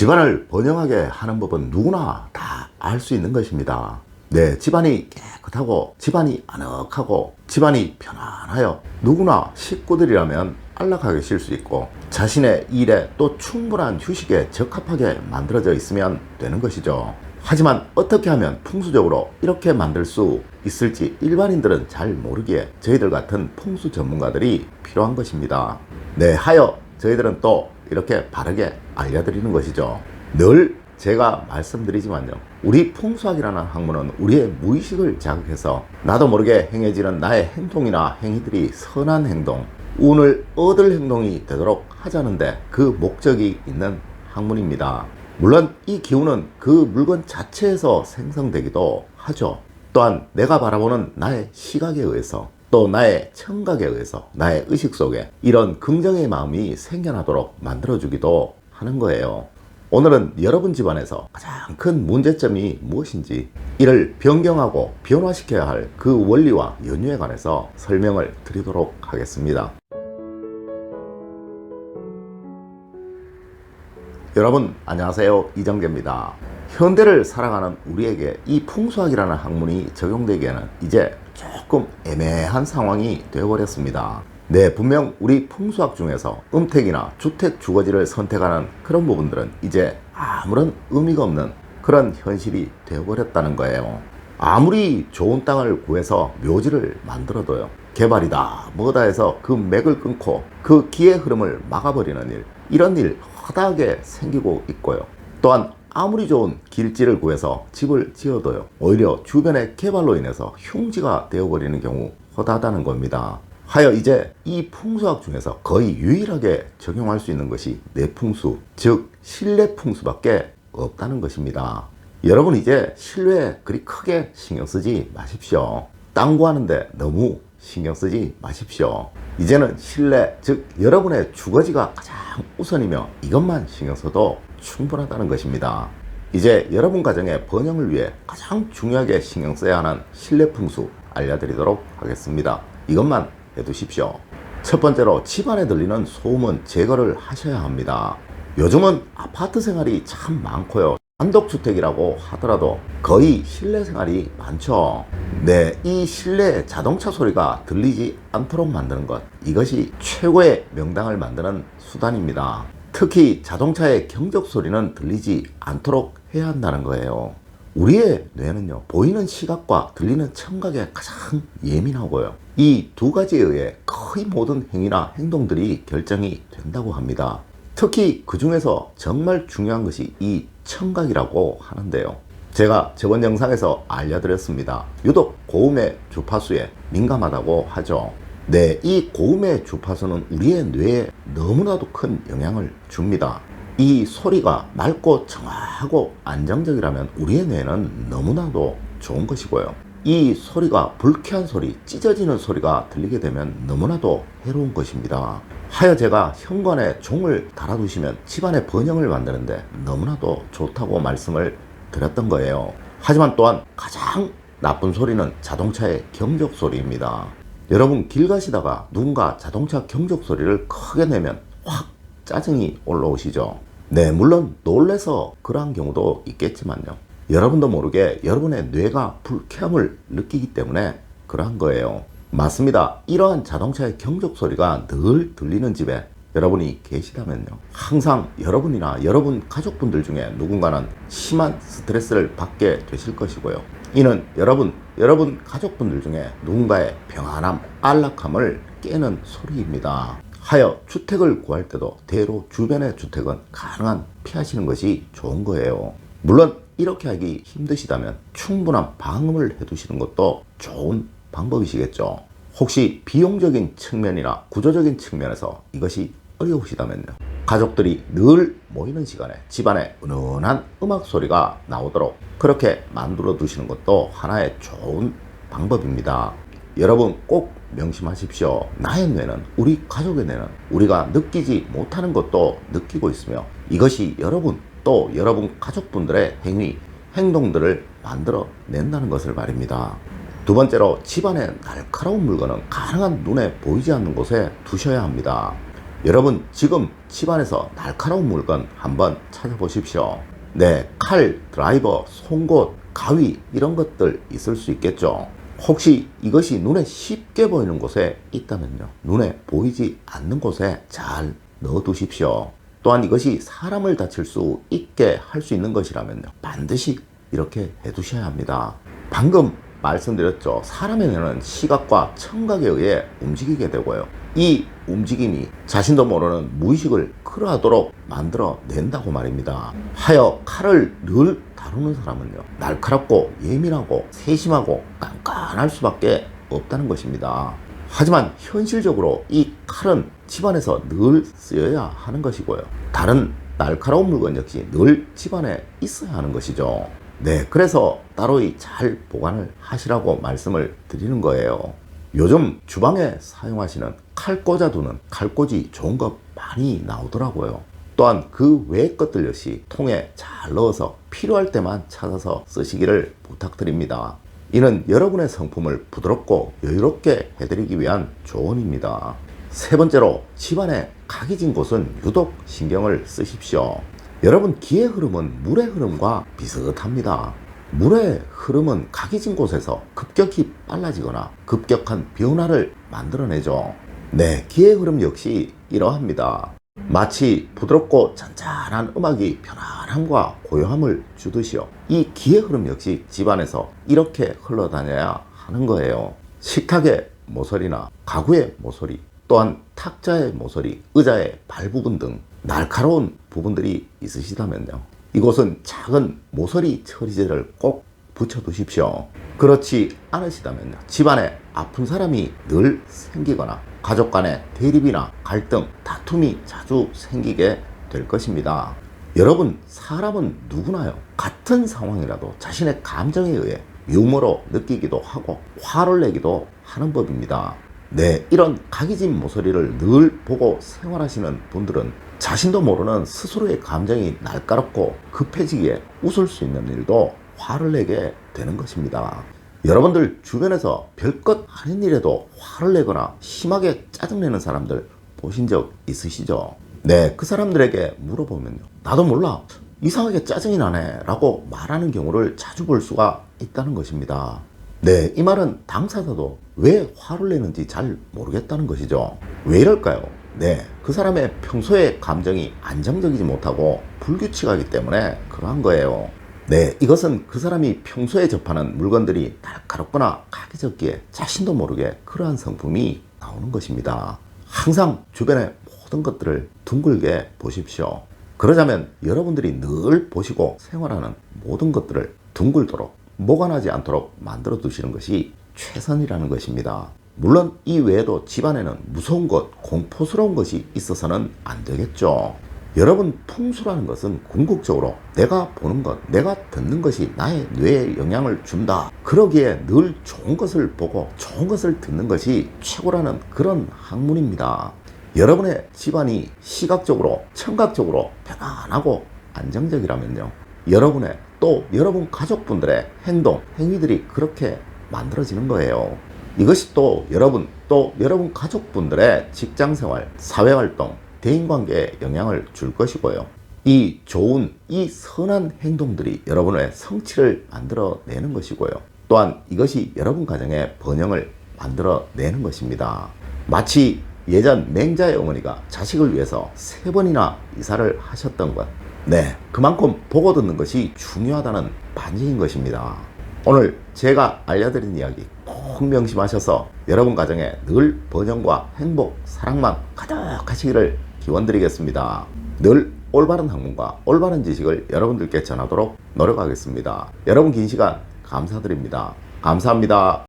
집안을 번영하게 하는 법은 누구나 다 알 수 있는 것입니다. 네, 집안이 깨끗하고 집안이 아늑하고 집안이 편안하여 누구나 식구들이라면 안락하게 쉴 수 있고 자신의 일에 또 충분한 휴식에 적합하게 만들어져 있으면 되는 것이죠. 하지만 어떻게 하면 풍수적으로 이렇게 만들 수 있을지 일반인들은 잘 모르기에 저희들 같은 풍수 전문가들이 필요한 것입니다. 네, 하여 저희들은 또 이렇게 바르게 알려드리는 것이죠. 늘 제가 말씀드리지만요. 우리 풍수학이라는 학문은 우리의 무의식을 자극해서 나도 모르게 행해지는 나의 행동이나 행위들이 선한 행동, 운을 얻을 행동이 되도록 하자는데 그 목적이 있는 학문입니다. 물론 이 기운은 그 물건 자체에서 생성되기도 하죠. 또한 내가 바라보는 나의 시각에 의해서 또 나의 청각에 의해서 나의 의식 속에 이런 긍정의 마음이 생겨나도록 만들어주기도 하는 거예요. 오늘은 여러분 집안에서 가장 큰 문제점이 무엇인지 이를 변경하고 변화시켜야 할 그 원리와 연유에 관해서 설명을 드리도록 하겠습니다. 여러분 안녕하세요 이정재입니다. 현대를 살아가는 우리에게 이 풍수학이라는 학문이 적용되기에는 이제 조금 애매한 상황이 되어버렸습니다. 네, 분명 우리 풍수학 중에서 음택이나 주택 주거지를 선택하는 그런 부분들은 이제 아무런 의미가 없는 그런 현실이 되어버렸다는 거예요. 아무리 좋은 땅을 구해서 묘지를 만들어도요. 개발이다, 뭐다 해서 그 맥을 끊고 그 기의 흐름을 막아버리는 일, 이런 일 허다하게 생기고 있고요. 또한 아무리 좋은 길지를 구해서 집을 지어도요. 오히려 주변의 개발로 인해서 흉지가 되어버리는 경우 허다하다는 겁니다. 하여 이제 이 풍수학 중에서 거의 유일하게 적용할 수 있는 것이 내풍수, 즉 실내 풍수밖에 없다는 것입니다. 여러분 이제 실외에 그리 크게 신경 쓰지 마십시오. 땅 구하는데 너무 신경 쓰지 마십시오. 이제는 실내, 즉 여러분의 주거지가 가장 우선이며 이것만 신경 써도 충분하다는 것입니다. 이제 여러분 가정의 번영을 위해 가장 중요하게 신경 써야 하는 실내 풍수 알려드리도록 하겠습니다. 이것만 해두십시오. 첫 번째로 집안에 들리는 소음은 제거를 하셔야 합니다. 요즘은 아파트 생활이 참 많고요. 단독주택이라고 하더라도 거의 실내 생활이 많죠. 네, 이 실내 자동차 소리가 들리지 않도록 만드는 것. 이것이 최고의 명당을 만드는 수단입니다. 특히 자동차의 경적 소리는 들리지 않도록 해야 한다는 거예요. 우리의 뇌는요, 보이는 시각과 들리는 청각에 가장 예민하고요. 이 두 가지에 의해 거의 모든 행위나 행동들이 결정이 된다고 합니다. 특히 그 중에서 정말 중요한 것이 이 청각이라고 하는데요. 제가 저번 영상에서 알려드렸습니다. 유독 고음의 주파수에 민감하다고 하죠. 네, 이 고음의 주파수는 우리의 뇌에 너무나도 큰 영향을 줍니다. 이 소리가 맑고 정확하고 안정적이라면 우리의 뇌는 너무나도 좋은 것이고요. 이 소리가 불쾌한 소리, 찢어지는 소리가 들리게 되면 너무나도 해로운 것입니다. 하여 제가 현관에 종을 달아두시면 집안의 번영을 만드는데 너무나도 좋다고 말씀을 드렸던 거예요. 하지만 또한 가장 나쁜 소리는 자동차의 경적 소리입니다. 여러분 길 가시다가 누군가 자동차 경적 소리를 크게 내면 확 짜증이 올라오시죠. 네, 물론 놀래서 그러한 경우도 있겠지만요. 여러분도 모르게 여러분의 뇌가 불쾌함을 느끼기 때문에 그러한 거예요. 맞습니다. 이러한 자동차의 경적 소리가 늘 들리는 집에 여러분이 계시다면요. 항상 여러분이나 여러분 가족분들 중에 누군가는 심한 스트레스를 받게 되실 것이고요. 이는 여러분, 여러분 가족분들 중에 누군가의 평안함, 안락함을 깨는 소리입니다. 하여 주택을 구할 때도 대로 주변의 주택은 가능한 피하시는 것이 좋은 거예요. 물론 이렇게 하기 힘드시다면 충분한 방음을 해두시는 것도 좋은 방법이시겠죠. 혹시 비용적인 측면이나 구조적인 측면에서 이것이 어려우시다면요. 가족들이 늘 모이는 시간에 집안에 은은한 음악 소리가 나오도록 그렇게 만들어 두시는 것도 하나의 좋은 방법입니다. 여러분 꼭 명심하십시오. 나의 뇌는 우리 가족의 뇌는 우리가 느끼지 못하는 것도 느끼고 있으며 이것이 여러분 또 여러분 가족분들의 행위, 행동들을 만들어 낸다는 것을 말입니다. 두 번째로 집안의 날카로운 물건은 가능한 눈에 보이지 않는 곳에 두셔야 합니다. 여러분 지금 집안에서 날카로운 물건 한번 찾아보십시오. 네, 칼, 드라이버, 송곳, 가위 이런 것들 있을 수 있겠죠. 혹시 이것이 눈에 쉽게 보이는 곳에 있다면요. 눈에 보이지 않는 곳에 잘 넣어두십시오. 또한 이것이 사람을 다칠 수 있게 할 수 있는 것이라면요. 반드시 이렇게 해두셔야 합니다. 방금 말씀드렸죠. 사람의 뇌는 시각과 청각에 의해 움직이게 되고요. 이 움직임이 자신도 모르는 무의식을 끌어하도록 만들어 낸다고 말입니다. 하여 칼을 늘 다루는 사람은요. 날카롭고 예민하고 세심하고 깐깐할 수밖에 없다는 것입니다. 하지만 현실적으로 이 칼은 집안에서 늘 쓰여야 하는 것이고요. 다른 날카로운 물건 역시 늘 집안에 있어야 하는 것이죠. 네, 그래서 따로이 잘 보관을 하시라고 말씀을 드리는 거예요. 요즘 주방에 사용하시는 칼 꽂아두는 칼꽂이 좋은 거 많이 나오더라고요. 또한 그 외의 것들 역시 통에 잘 넣어서 필요할 때만 찾아서 쓰시기를 부탁드립니다. 이는 여러분의 성품을 부드럽고 여유롭게 해드리기 위한 조언입니다. 세 번째로 집안에 각이 진 곳은 유독 신경을 쓰십시오. 여러분 기의 흐름은 물의 흐름과 비슷합니다. 물의 흐름은 각이 진 곳에서 급격히 빨라지거나 급격한 변화를 만들어내죠. 네, 기의 흐름 역시 이러합니다. 마치 부드럽고 잔잔한 음악이 편안함과 고요함을 주듯이요. 이 기의 흐름 역시 집안에서 이렇게 흘러다녀야 하는 거예요. 식탁의 모서리나 가구의 모서리, 또한 탁자의 모서리, 의자의 발 부분 등 날카로운 부분들이 있으시다면요. 이곳은 작은 모서리 처리제를 꼭 붙여두십시오. 그렇지 않으시다면요. 집안에 아픈 사람이 늘 생기거나 가족 간의 대립이나 갈등, 다툼이 자주 생기게 될 것입니다. 여러분, 사람은 누구나요. 같은 상황이라도 자신의 감정에 의해 유머로 느끼기도 하고 화를 내기도 하는 법입니다. 네, 이런 각이진 모서리를 늘 보고 생활하시는 분들은 자신도 모르는 스스로의 감정이 날카롭고 급해지기에 웃을 수 있는 일도 화를 내게 되는 것입니다. 여러분들 주변에서 별것 아닌 일에도 화를 내거나 심하게 짜증내는 사람들 보신 적 있으시죠? 네, 그 사람들에게 물어보면요. 나도 몰라. 이상하게 짜증이 나네. 라고 말하는 경우를 자주 볼 수가 있다는 것입니다. 네, 이 말은 당사자도 왜 화를 내는지 잘 모르겠다는 것이죠. 왜 이럴까요? 네, 그 사람의 평소의 감정이 안정적이지 못하고 불규칙하기 때문에 그러한 거예요. 네, 이것은 그 사람이 평소에 접하는 물건들이 날카롭거나 각이 적기에 자신도 모르게 그러한 성품이 나오는 것입니다. 항상 주변의 모든 것들을 둥글게 보십시오. 그러자면 여러분들이 늘 보시고 생활하는 모든 것들을 둥글도록 모관하지 않도록 만들어 두시는 것이 최선이라는 것입니다. 물론 이 외에도 집안에는 무서운 것, 공포스러운 것이 있어서는 안 되겠죠. 여러분 풍수라는 것은 궁극적으로 내가 보는 것, 내가 듣는 것이 나의 뇌에 영향을 준다. 그러기에 늘 좋은 것을 보고 좋은 것을 듣는 것이 최고라는 그런 학문입니다. 여러분의 집안이 시각적으로, 청각적으로 편안하고 안정적이라면요. 여러분의 또 여러분 가족분들의 행동, 행위들이 그렇게 만들어지는 거예요. 이것이 또 여러분, 또 여러분 가족분들의 직장 생활, 사회 활동, 대인 관계에 영향을 줄 것이고요. 이 좋은, 이 선한 행동들이 여러분의 성취를 만들어내는 것이고요. 또한 이것이 여러분 가정의 번영을 만들어내는 것입니다. 마치 예전 맹자의 어머니가 자식을 위해서 세 번이나 이사를 하셨던 것. 네, 그만큼 보고 듣는 것이 중요하다는 반증인 것입니다. 오늘 제가 알려드린 이야기 꼭 명심하셔서 여러분 가정에 늘 번영과 행복, 사랑만 가득하시기를 기원드리겠습니다. 늘 올바른 학문과 올바른 지식을 여러분들께 전하도록 노력하겠습니다. 여러분 긴 시간 감사드립니다. 감사합니다.